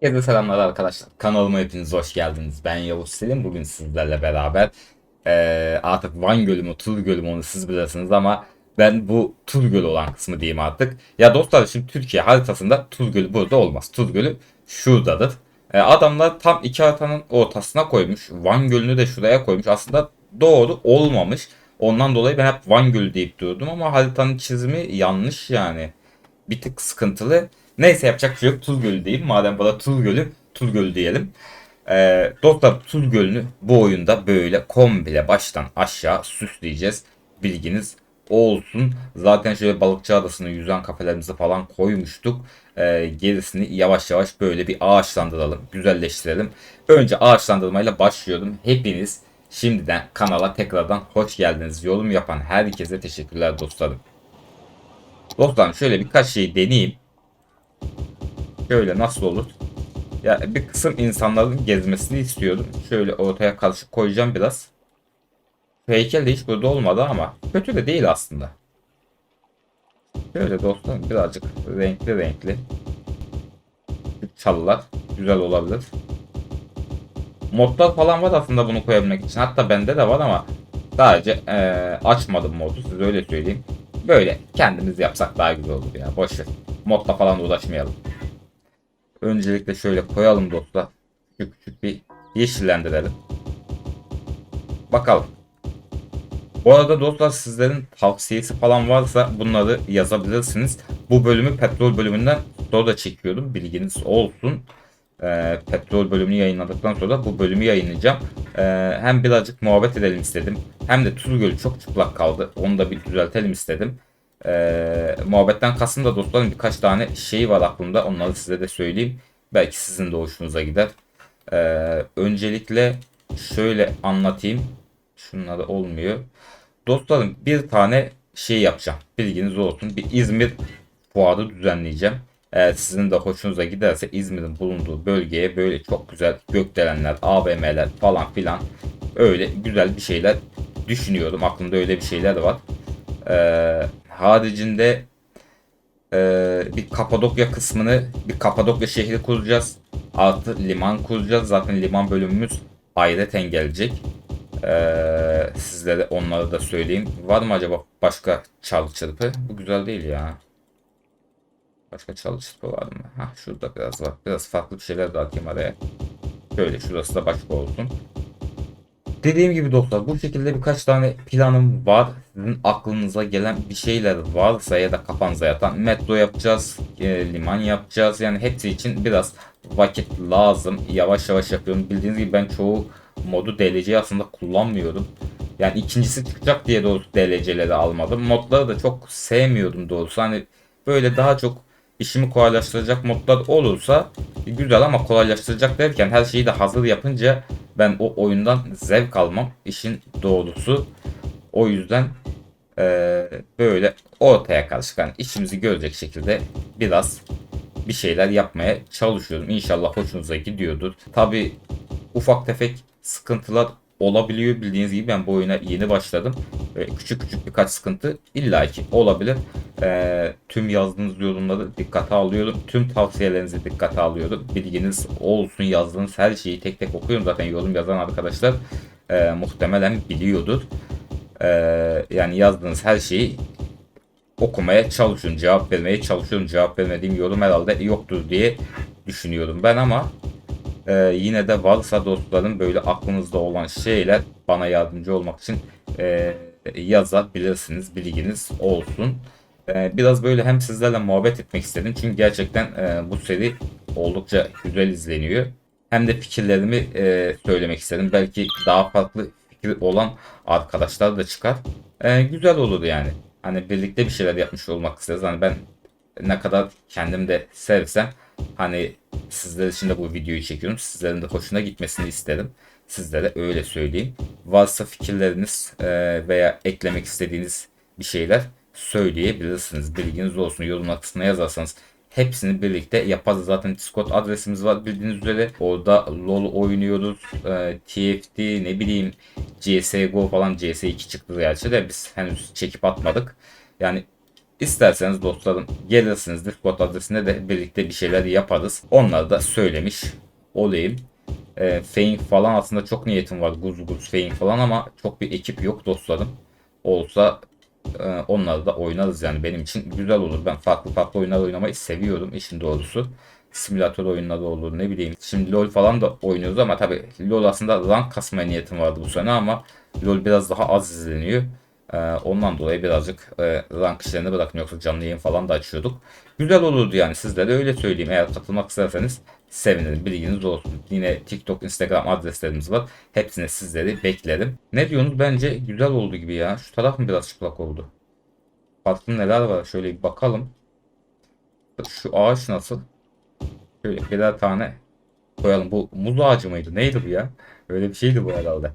Herkese selamlar arkadaşlar. Kanalıma hepiniz hoş geldiniz. Ben Yavuz Selim. Bugün sizlerle beraber eee, artık Van Gölü mü Tur Gölü mü onu siz bilirsiniz ama ben bu Tur Gölü olan kısmı diyeyim artık. Ya dostlar şimdi Türkiye haritasında Tur Gölü burada olmaz. Tur Gölü şuradadır. E, adamlar tam iki haritanın ortasına koymuş. Van Gölü'nü de şuraya koymuş. Aslında doğru olmamış. Ondan dolayı ben hep Van Gölü deyip durdum ama haritanın çizimi yanlış yani bir tık sıkıntılı. Neyse yapacak bir şey yok. Tuz Gölü diyeyim. Madem bana Tuz Gölü, Tuz Gölü diyelim. Ee, dostlar Tuz Gölü'nü bu oyunda böyle komple baştan aşağı süsleyeceğiz. Bilginiz olsun. Zaten şöyle balıkçı adasını yüzen kafelerimizi falan koymuştuk. Ee, gerisini yavaş yavaş böyle bir ağaçlandıralım, güzelleştirelim. Önce ağaçlandırmayla başlıyorum. Hepiniz şimdiden kanala tekrardan hoş geldiniz. Yorum yapan herkese teşekkürler dostlarım. Dostlarım şöyle birkaç şey deneyeyim. Şöyle nasıl olur? Ya bir kısım insanların gezmesini istiyordum. Şöyle ortaya karışık koyacağım biraz. Heykel de hiç burada olmadı ama kötü de değil aslında. Şöyle dostlarım birazcık renkli renkli. Çalılar güzel olabilir. Modlar falan var aslında bunu koyabilmek için. Hatta bende de var ama sadece eee, açmadım modu size öyle söyleyeyim. Böyle kendimiz yapsak daha güzel olur ya. Boş ver. Modla falan uğraşmayalım. Öncelikle şöyle koyalım dostlar. Küçük küçük bir yeşillendirelim. Bakalım. Bu arada dostlar sizlerin tavsiyesi falan varsa bunları yazabilirsiniz. Bu bölümü petrol bölümünden sonra da çekiyordum. Bilginiz olsun. Ee, petrol bölümünü yayınladıktan sonra bu bölümü yayınlayacağım. Ee, hem birazcık muhabbet edelim istedim. Hem de Tuz Gölü çok çıplak kaldı. Onu da bir düzeltelim istedim. Ee, muhabbetten kastım da dostlarım birkaç tane şey var aklımda. Onları size de söyleyeyim. Belki sizin de hoşunuza gider. Ee, öncelikle şöyle anlatayım. Şunları olmuyor. Dostlarım bir tane şey yapacağım. Bilginiz olsun. Bir İzmir fuarı düzenleyeceğim. Eğer sizin de hoşunuza giderse İzmir'in bulunduğu bölgeye böyle çok güzel gökdelenler, AVM'ler falan filan öyle güzel bir şeyler düşünüyorum. Aklımda öyle bir şeyler var. Ee, haricinde ee, bir Kapadokya kısmını bir Kapadokya şehri kuracağız. Artı liman kuracağız. Zaten liman bölümümüz ayrıca gelecek. Ee, sizlere onları da söyleyeyim. Var mı acaba başka çalı çırpı? Bu güzel değil ya. Başka çalı çırpı var mı? Ha şurada biraz var. Biraz farklı şeyler de atayım araya. Şöyle şurası da başka olsun. Dediğim gibi dostlar bu şekilde birkaç tane planım var. Sizin aklınıza gelen bir şeyler varsa ya da kafanıza yatan metro yapacağız, e, liman yapacağız. Yani hepsi için biraz vakit lazım. Yavaş yavaş yapıyorum. Bildiğiniz gibi ben çoğu modu DLC'yi aslında kullanmıyorum. Yani ikincisi çıkacak diye doğrusu DLC'leri almadım. Modları da çok sevmiyordum doğrusu. Hani böyle daha çok işimi kolaylaştıracak modlar olursa güzel ama kolaylaştıracak derken her şeyi de hazır yapınca ben o oyundan zevk almam işin doğrusu. O yüzden eee, böyle ortaya karışık yani işimizi görecek şekilde biraz bir şeyler yapmaya çalışıyorum. İnşallah hoşunuza gidiyordur. Tabi ufak tefek sıkıntılar olabiliyor. Bildiğiniz gibi ben bu oyuna yeni başladım. Ve küçük küçük birkaç sıkıntı illaki olabilir. Ee, tüm yazdığınız yorumları dikkate alıyorum. Tüm tavsiyelerinizi dikkate alıyorum. Bilginiz olsun yazdığınız her şeyi tek tek okuyorum. Zaten yorum yazan arkadaşlar e, muhtemelen biliyordur. Ee, yani yazdığınız her şeyi okumaya çalışıyorum. Cevap vermeye çalışıyorum. Cevap vermediğim yorum herhalde yoktur diye düşünüyorum ben ama ee, yine de varsa dostlarım böyle aklınızda olan şeyler bana yardımcı olmak için e, yazabilirsiniz. Bilginiz olsun. Ee, biraz böyle hem sizlerle muhabbet etmek istedim. Çünkü gerçekten e, bu seri oldukça güzel izleniyor. Hem de fikirlerimi e, söylemek istedim. Belki daha farklı fikir olan arkadaşlar da çıkar. E, güzel olur yani. Hani birlikte bir şeyler yapmış olmak isteriz. Hani ben ne kadar kendim de sevsem hani sizler için de bu videoyu çekiyorum. Sizlerin de hoşuna gitmesini isterim. Sizlere öyle söyleyeyim. Varsa fikirleriniz e, veya eklemek istediğiniz bir şeyler söyleyebilirsiniz. Bilginiz olsun. Yorum kısmına yazarsanız hepsini birlikte yaparız. Zaten Discord adresimiz var bildiğiniz üzere. Orada LoL oynuyoruz. E, TFT ne bileyim CSGO falan CS2 çıktı gerçi de biz henüz çekip atmadık. Yani İsterseniz dostlarım gelirsiniz Discord adresine de birlikte bir şeyler yaparız. Onları da söylemiş olayım. E, Fein falan aslında çok niyetim var. Guz guz Fein falan ama çok bir ekip yok dostlarım. Olsa e, onları da oynarız yani benim için güzel olur. Ben farklı farklı oyunlar oynamayı seviyorum işin doğrusu. Simülatör oyunları olur ne bileyim. Şimdi LoL falan da oynuyoruz ama tabi LoL aslında rank kasmaya niyetim vardı bu sene ama LoL biraz daha az izleniyor. Ee, ondan dolayı birazcık e, rank işlerini bıraktım yoksa canlı yayın falan da açıyorduk. Güzel olurdu yani sizlere öyle söyleyeyim. Eğer katılmak isterseniz sevinirim bilginiz olsun. Yine TikTok, Instagram adreslerimiz var. Hepsine sizleri beklerim. Ne diyorsunuz? Bence güzel oldu gibi ya. Şu taraf mı biraz çıplak oldu? Farklı neler var? Şöyle bir bakalım. Şu ağaç nasıl? Şöyle birer tane koyalım. Bu muz ağacı mıydı? Neydi bu ya? Öyle bir şeydi bu herhalde.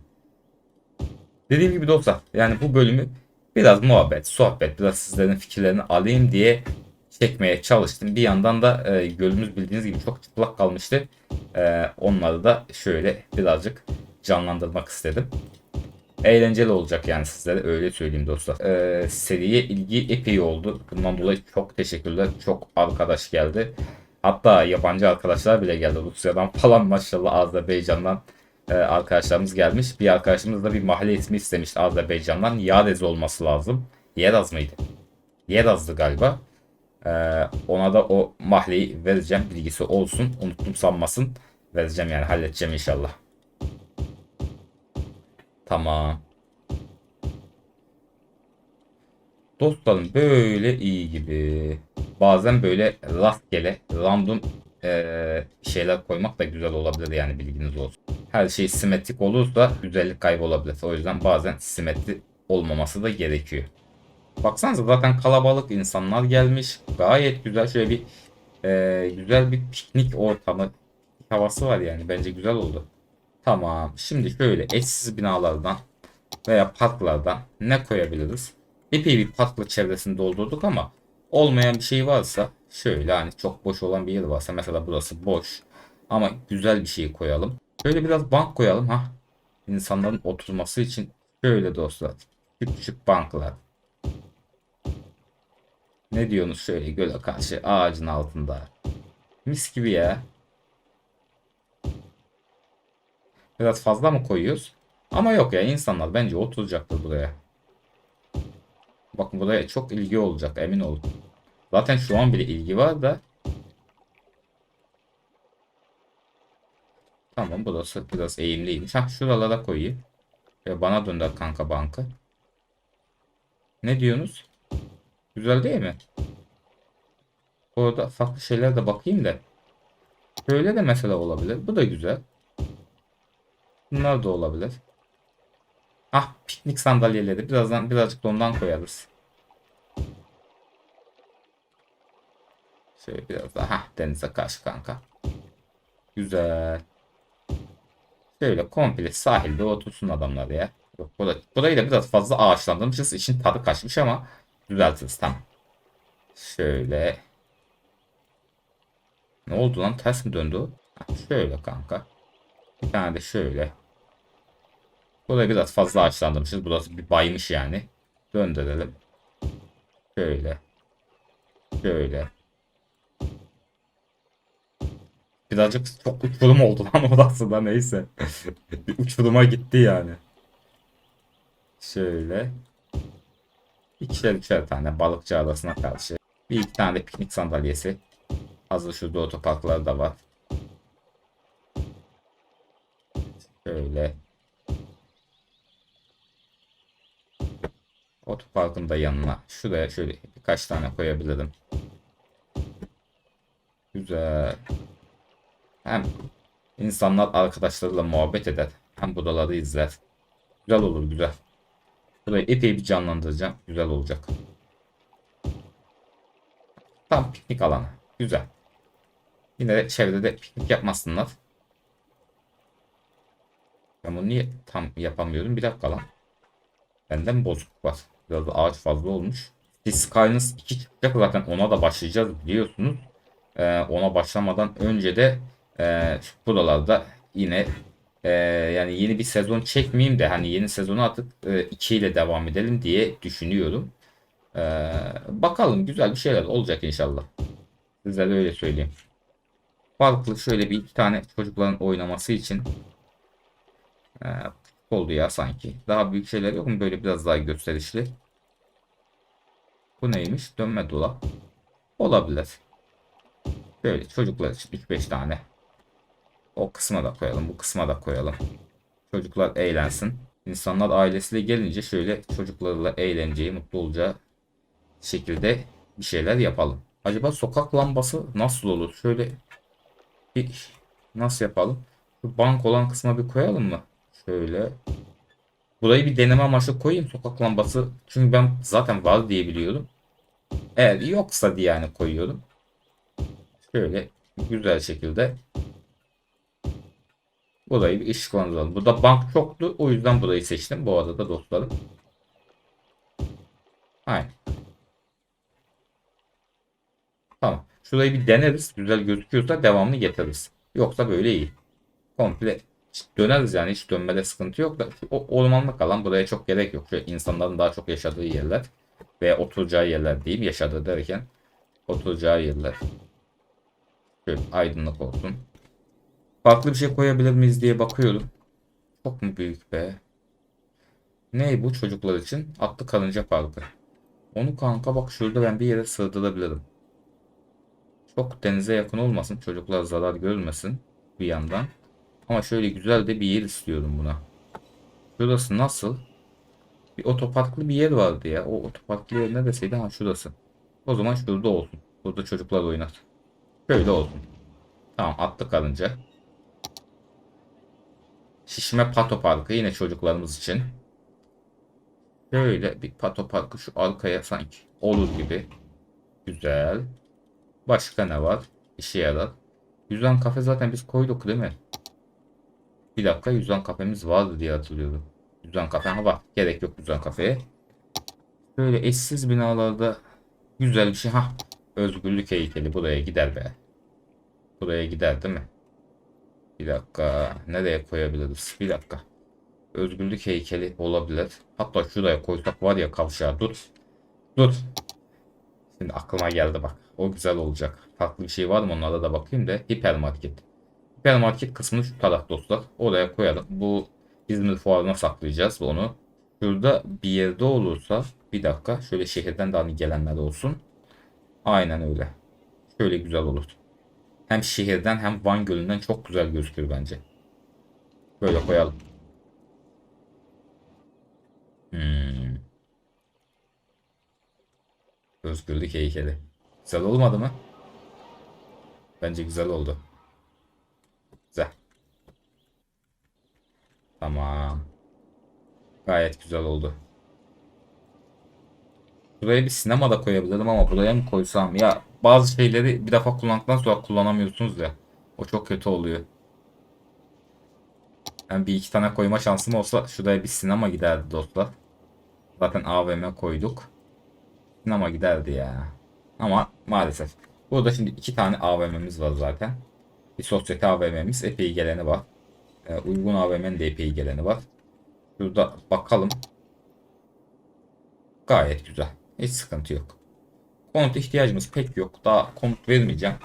Dediğim gibi dostlar yani bu bölümü biraz muhabbet, sohbet, biraz sizlerin fikirlerini alayım diye çekmeye çalıştım. Bir yandan da e, gölümüz bildiğiniz gibi çok çıplak kalmıştı. E, onları da şöyle birazcık canlandırmak istedim. Eğlenceli olacak yani sizlere öyle söyleyeyim dostlar. E, seriye ilgi epey oldu. Bundan dolayı çok teşekkürler. Çok arkadaş geldi. Hatta yabancı arkadaşlar bile geldi. Rusya'dan falan maşallah Azerbaycan'dan e, arkadaşlarımız gelmiş. Bir arkadaşımız da bir mahalle ismi istemiş Azerbaycan'dan. Yarez olması lazım. Yeraz mıydı? Yeraz'dı galiba. E, ona da o mahalleyi vereceğim. Bilgisi olsun. Unuttum sanmasın. Vereceğim yani halledeceğim inşallah. Tamam. Dostlarım böyle iyi gibi. Bazen böyle rastgele random eee, şeyler koymak da güzel olabilir yani bilginiz olsun. Her şey simetrik olursa güzellik kaybolabilir. O yüzden bazen simetri olmaması da gerekiyor. Baksanıza zaten kalabalık insanlar gelmiş. Gayet güzel şöyle bir eee, güzel bir piknik ortamı havası var yani. Bence güzel oldu. Tamam. Şimdi şöyle eşsiz binalardan veya parklardan ne koyabiliriz? Epey bir parkla çevresini doldurduk ama olmayan bir şey varsa şöyle hani çok boş olan bir yer varsa mesela burası boş ama güzel bir şey koyalım. Şöyle biraz bank koyalım ha. İnsanların oturması için şöyle dostlar. Küçük küçük banklar. Ne diyorsunuz şöyle göle karşı ağacın altında. Mis gibi ya. Biraz fazla mı koyuyoruz? Ama yok ya insanlar bence oturacaktır buraya. Bakın buraya çok ilgi olacak emin olun. Zaten şu an bile ilgi var da. Tamam burası biraz eğimliymiş. Hah şuralara koyayım. Ve bana dönder kanka bankı. Ne diyorsunuz? Güzel değil mi? Orada farklı şeyler de bakayım da. Böyle de mesela olabilir. Bu da güzel. Bunlar da olabilir. Ah piknik sandalyeleri. Birazdan birazcık da ondan koyarız. Şöyle biraz daha denize karşı kanka. Güzel. Şöyle komple sahilde otursun adamlar ya. Yok, burada, burayı da biraz fazla ağaçlandırmışız. İşin tadı kaçmış ama düzeltiriz tamam. Şöyle. Ne oldu lan? Ters mi döndü Şöyle kanka. Bir tane de şöyle. Burayı biraz fazla ağaçlandırmışız. Burası bir baymış yani. Döndürelim. Şöyle. Şöyle. Birazcık çok uçurum oldu lan orası da neyse. bir uçuruma gitti yani. Şöyle. İkişer üçer tane balıkçı adasına karşı. Bir iki tane de piknik sandalyesi. Hazır şurada otoparklar da var. Şöyle. Otoparkın da yanına. Şuraya şöyle birkaç tane koyabilirim. Güzel. Hem insanlar arkadaşlarıyla muhabbet eder. Hem budaları izler. Güzel olur güzel. Burayı epey bir canlandıracağım. Güzel olacak. Tam piknik alanı. Güzel. Yine de çevrede piknik yapmasınlar. Ben bunu niye tam yapamıyorum? Bir dakika lan. Benden bozuk var. Biraz da ağaç fazla olmuş. Skylines 2 çıkacak zaten ona da başlayacağız biliyorsunuz. Ee, ona başlamadan önce de e, buralarda yine e, yani yeni bir sezon çekmeyeyim de hani yeni sezonu atıp 2 ile devam edelim diye düşünüyorum. Ee, bakalım güzel bir şeyler olacak inşallah. Size de öyle söyleyeyim. Farklı şöyle bir iki tane çocukların oynaması için ee, oldu ya sanki. Daha büyük şeyler yok mu böyle biraz daha gösterişli? Bu neymiş? Dönme dolap. Olabilir. Böyle çocuklar için 3-5 tane. O kısma da koyalım. Bu kısma da koyalım. Çocuklar eğlensin. İnsanlar ailesiyle gelince şöyle çocuklarla eğleneceği, mutlu olacağı şekilde bir şeyler yapalım. Acaba sokak lambası nasıl olur? Şöyle bir nasıl yapalım? Bank olan kısma bir koyalım mı? Şöyle. Burayı bir deneme amaçlı koyayım sokak lambası. Çünkü ben zaten var diye biliyordum. Eğer yoksa diye yani koyuyorum. Şöyle güzel şekilde burayı bir ışıklandıralım. Burada bank çoktu. O yüzden burayı seçtim. Bu arada dostlarım. Aynen. Tamam. Şurayı bir deneriz. Güzel gözüküyorsa devamını getiririz. Yoksa böyle iyi. Komple döneriz yani hiç dönmede sıkıntı yok da o ormanlık alan buraya çok gerek yok. Şöyle insanların daha çok yaşadığı yerler ve oturacağı yerler diyeyim yaşadığı derken oturacağı yerler. Şöyle aydınlık olsun. Farklı bir şey koyabilir miyiz diye bakıyorum. Çok mu büyük be? Ne bu çocuklar için? Atlı karınca parkı. Onu kanka bak şurada ben bir yere sığdırabilirim. Çok denize yakın olmasın. Çocuklar zarar görmesin bir yandan. Ama şöyle güzel de bir yer istiyorum buna. Şurası nasıl? Bir otoparklı bir yer vardı ya. O otoparklı yer neresiydi? Ha şurası. O zaman şurada olsun. Burada çocuklar oynar. Şöyle olsun. Tamam atlı karınca. Şişme pato parkı yine çocuklarımız için. Böyle bir pato parkı şu arkaya sanki olur gibi. Güzel. Başka ne var? İşe yarar. Yüzden kafe zaten biz koyduk değil mi? Bir dakika yüzden kafemiz vardı diye hatırlıyorum. Yüzden kafe ha var. Gerek yok yüzden kafeye. Böyle eşsiz binalarda güzel bir şey. Ha özgürlük heykeli buraya gider be. Buraya gider değil mi? Bir dakika. Nereye koyabiliriz? Bir dakika. Özgürlük heykeli olabilir. Hatta şuraya koysak var ya kavşağı. Dur. Dur. Şimdi aklıma geldi bak. O güzel olacak. Farklı bir şey var mı onlara da bakayım da. Hipermarket. Hipermarket kısmını şu taraf dostlar. Oraya koyalım. Bu İzmir fuarına saklayacağız onu. Şurada bir yerde olursa bir dakika şöyle şehirden de hani gelenler olsun. Aynen öyle. Şöyle güzel olur. Hem şehirden hem Van Gölü'nden çok güzel gözükür bence. Böyle koyalım. Hmm. Özgürlük heykeli. Güzel olmadı mı? Bence güzel oldu. Güzel. Tamam. Gayet güzel oldu. Buraya bir sinema da koyabilirim ama buraya mı koysam? Ya bazı şeyleri bir defa kullandıktan sonra kullanamıyorsunuz ya. O çok kötü oluyor. Yani bir iki tane koyma şansım olsa şuraya bir sinema giderdi dostlar. Zaten AVM koyduk. Sinema giderdi ya. Ama maalesef. Burada şimdi iki tane AVM'miz var zaten. Bir sosyete AVM'miz epey geleni var. Ee, uygun AVM'nin de epey geleni var. Şurada bakalım. Gayet güzel. Hiç sıkıntı yok. Konut ihtiyacımız pek yok. Daha konut vermeyeceğim.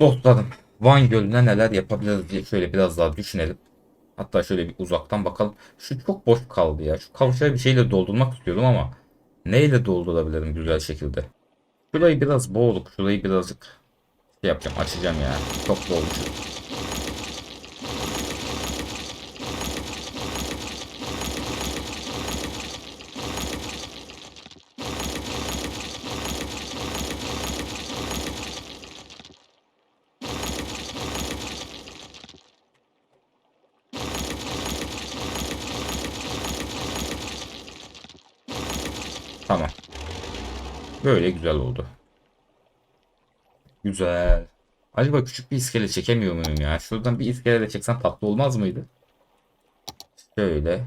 Dostlarım Van Gölü'ne neler yapabiliriz diye şöyle biraz daha düşünelim. Hatta şöyle bir uzaktan bakalım. Şu çok boş kaldı ya. Şu kavşağı bir şeyle doldurmak istiyordum ama neyle doldurabilirim güzel şekilde? Şurayı biraz boğduk. Şurayı birazcık şey yapacağım. Açacağım ya. Çok boğmuş. Tamam. Böyle güzel oldu. Güzel. Acaba küçük bir iskele çekemiyor muyum ya? Şuradan bir iskele de çeksem tatlı olmaz mıydı? Şöyle.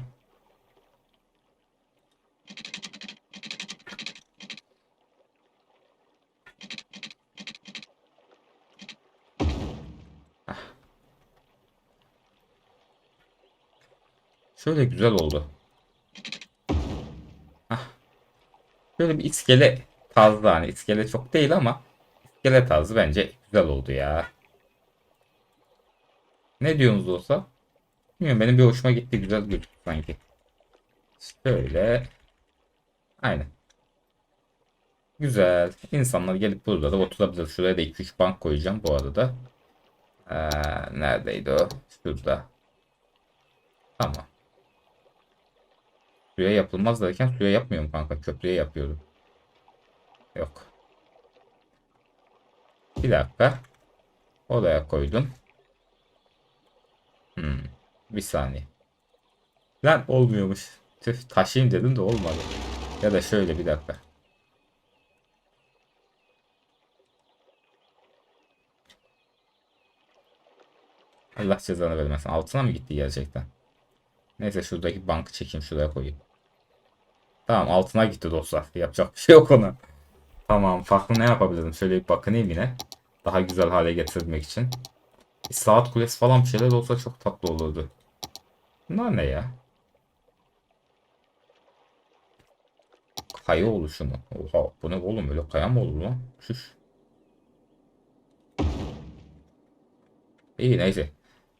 Hah. Şöyle güzel oldu. Şöyle bir iskele tarzı hani iskele çok değil ama iskele tarzı bence güzel oldu ya. Ne diyorsunuz olsa? Bilmiyorum benim bir hoşuma gitti güzel gözüktü sanki. Şöyle. Aynen. Güzel. İnsanlar gelip burada da oturabilir. Şuraya da 2-3 bank koyacağım bu arada. Ee, neredeydi o? Şurada. Tamam. Suya yapılmaz derken suya yapmıyorum kanka. Köprüye yapıyorum. Yok. Bir dakika. Oraya koydum. Hmm. Bir saniye. Lan olmuyormuş. Tüh taşıyayım dedim de olmadı. Ya da şöyle bir dakika. Allah cezanı vermesin. Altına mı gitti gerçekten? Neyse şuradaki bankı çekeyim şuraya koyayım. Tamam altına gitti dostlar. Yapacak bir şey yok ona. Tamam farklı ne yapabilirim? Şöyle bir bakınayım yine. Daha güzel hale getirmek için. Bir saat kulesi falan bir şeyler olsa çok tatlı olurdu. Bunlar ne ya? Kaya oluşumu. Oha bu ne oğlum öyle kaya mı olur lan? Şuş. İyi neyse.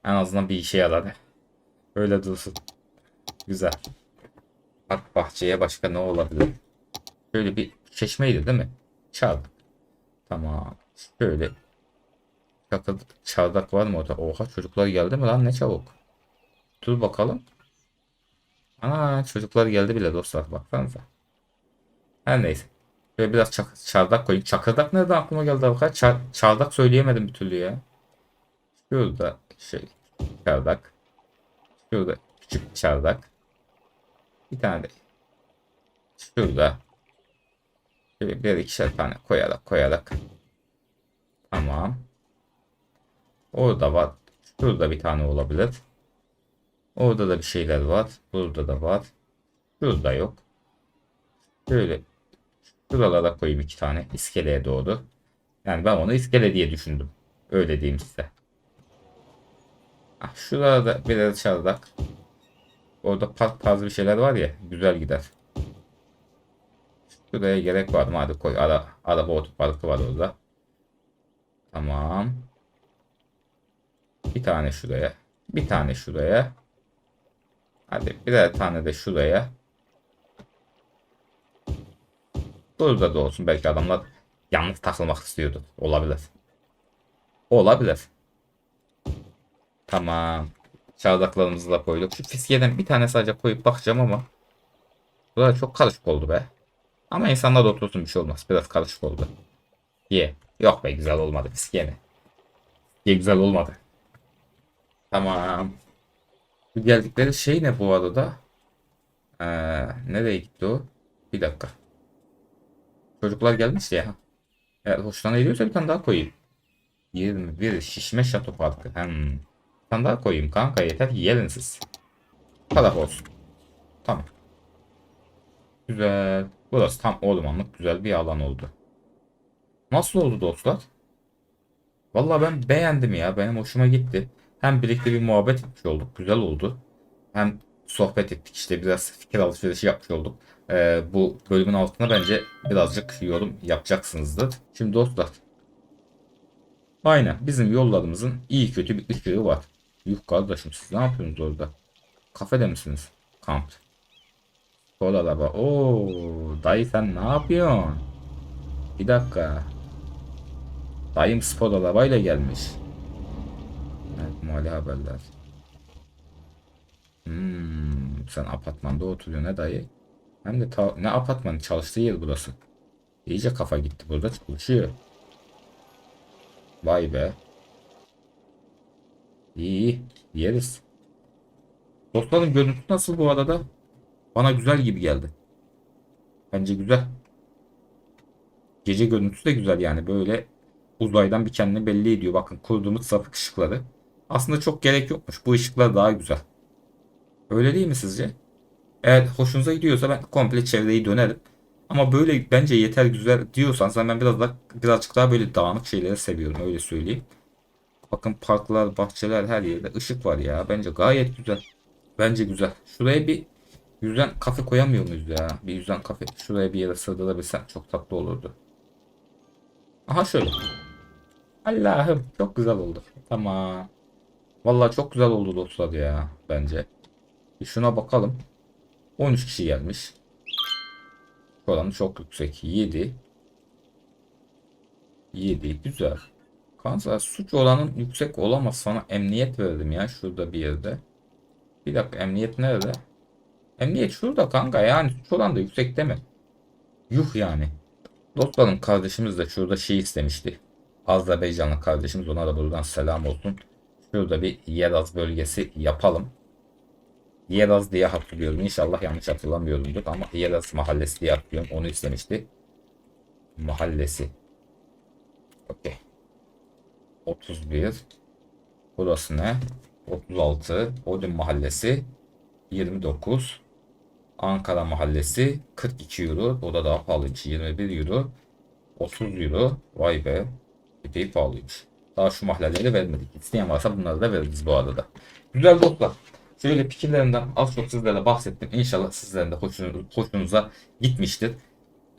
En azından bir işe yaradı. Öyle dursun. Güzel. Bak bahçeye başka ne olabilir? Şöyle bir çeşmeydi değil mi? Çardak. Tamam. Şöyle. Çakıl, çardak var mı orada? Oha çocuklar geldi mi lan ne çabuk. Dur bakalım. Ana çocuklar geldi bile dostlar baksanıza. Her neyse. Şöyle biraz çak çardak koyayım. Çakırdak nereden aklıma geldi arkadaşlar? Çar çardak söyleyemedim bir türlü ya. Şurada şey çardak. Şurada küçük çardak. Bir tane de şurada şöyle bir ikişer tane koyarak koyarak tamam. Orada var. Şurada bir tane olabilir. Orada da bir şeyler var. Burada da var. Şurada yok. Şöyle şuralara koyayım iki tane iskeleye doğru. Yani ben onu iskele diye düşündüm. Öyle diyeyim size. Ah, şurada da biraz çardak. Orada park tarzı bir şeyler var ya. Güzel gider. Şuraya gerek var mı? Hadi koy. Ara, araba otoparkı var orada. Tamam. Bir tane şuraya. Bir tane şuraya. Hadi birer tane de şuraya. Burada da olsun. Belki adamlar yalnız takılmak istiyordu. Olabilir. Olabilir. Tamam. Çardaklarımızı da koyduk. Şu fiskiyeden bir tane sadece koyup bakacağım ama Burada çok karışık oldu be. Ama insanlar otursun bir şey olmaz. Biraz karışık oldu. Ye. Yok be güzel olmadı fiskiye mi? Ye güzel olmadı. Tamam. Geldikleri şey ne bu arada? Ee, nereye gitti o? Bir dakika. Çocuklar gelmiş ya. Eğer hoşlarına gidiyorsa bir tane daha koyayım. 21 şişme şato parkı. Hmm. Bir tane daha koyayım kanka yeter ki gelin siz. Kadar olsun. Tamam. Güzel. Burası tam ormanlık güzel bir alan oldu. Nasıl oldu dostlar? Vallahi ben beğendim ya. Benim hoşuma gitti. Hem birlikte bir muhabbet etmiş olduk. Güzel oldu. Hem sohbet ettik işte biraz fikir alışverişi yapmış olduk. Ee, bu bölümün altına bence birazcık yorum yapacaksınızdır. Şimdi dostlar. Aynen bizim yollarımızın iyi kötü bir ışığı var. Yuh kardeşim siz ne yapıyorsunuz orada? Kafede misiniz? Kamp. Spor araba. Oo, dayı sen ne yapıyorsun? Bir dakika. Dayım spor arabayla gelmiş. Evet, mali haberler. Hmm, sen apartmanda oturuyorsun ne dayı? Hem de ne apartmanı çalıştığı yer burası. İyice kafa gitti burada çalışıyor. Vay be. İyi, yeriz. Dostlarım görüntü nasıl bu arada? Bana güzel gibi geldi. Bence güzel. Gece görüntüsü de güzel yani böyle uzaydan bir kendini belli ediyor. Bakın kurduğumuz sapık ışıkları. Aslında çok gerek yokmuş. Bu ışıklar daha güzel. Öyle değil mi sizce? Eğer hoşunuza gidiyorsa ben komple çevreyi dönerim. Ama böyle bence yeter güzel diyorsanız ben biraz da birazcık daha böyle dağınık şeyleri seviyorum öyle söyleyeyim. Bakın parklar, bahçeler her yerde ışık var ya. Bence gayet güzel. Bence güzel. Şuraya bir Yüzden kafe koyamıyor muyuz ya? Bir yüzden kafe şuraya bir yere sığdırabilsem çok tatlı olurdu. Aha şöyle. Allah'ım çok güzel oldu. Tamam. Vallahi çok güzel oldu dostlar ya bence. Bir şuna bakalım. 13 kişi gelmiş. Oranı çok yüksek. 7. 7 güzel. Kanka suç oranın yüksek olamaz. Sana emniyet verdim ya şurada bir yerde. Bir dakika emniyet nerede? Emniyet şurada kanka yani suç oranı da yüksek mi? Yuh yani. Dostlarım kardeşimiz de şurada şey istemişti. Azerbaycanlı kardeşimiz ona da buradan selam olsun. Şurada bir Yeraz bölgesi yapalım. Yeraz diye hatırlıyorum. İnşallah yanlış hatırlamıyorumdur ama Yeraz mahallesi diye hatırlıyorum. Onu istemişti. Mahallesi. Okey. 31. Burası ne? 36. Odin mahallesi. 29. Ankara mahallesi. 42 euro. O da daha pahalıymış. 21 euro. 30 euro. Vay be. Epey pahalıymış. Daha şu mahalleleri vermedik. İsteyen varsa bunları da veririz bu arada. Güzel dostlar. Şöyle fikirlerimden az çok sizlerle bahsettim. İnşallah sizlerin de hoşunuz, hoşunuza gitmiştir.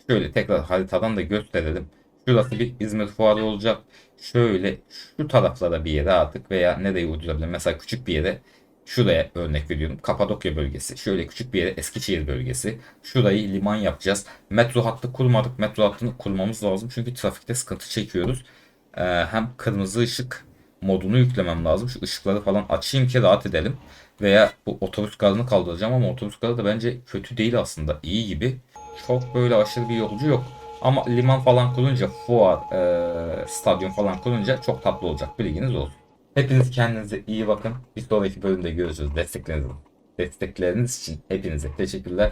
Şöyle tekrar haritadan da gösterelim. Şurası bir İzmir fuarı olacak. Şöyle şu taraflara bir yere artık veya nereye uydurabilirim. Mesela küçük bir yere şuraya örnek veriyorum. Kapadokya bölgesi. Şöyle küçük bir yere Eskişehir bölgesi. Şurayı liman yapacağız. Metro hattı kurmadık. Metro hattını kurmamız lazım. Çünkü trafikte sıkıntı çekiyoruz. Ee, hem kırmızı ışık modunu yüklemem lazım. Şu ışıkları falan açayım ki rahat edelim. Veya bu otobüs garını kaldıracağım ama otobüs garı da bence kötü değil aslında. iyi gibi. Çok böyle aşırı bir yolcu yok. Ama liman falan kurunca, fuar, e, stadyum falan kurunca çok tatlı olacak. Bilginiz olsun. Hepiniz kendinize iyi bakın. Bir sonraki bölümde görüşürüz. Destekleriniz, destekleriniz için hepinize teşekkürler.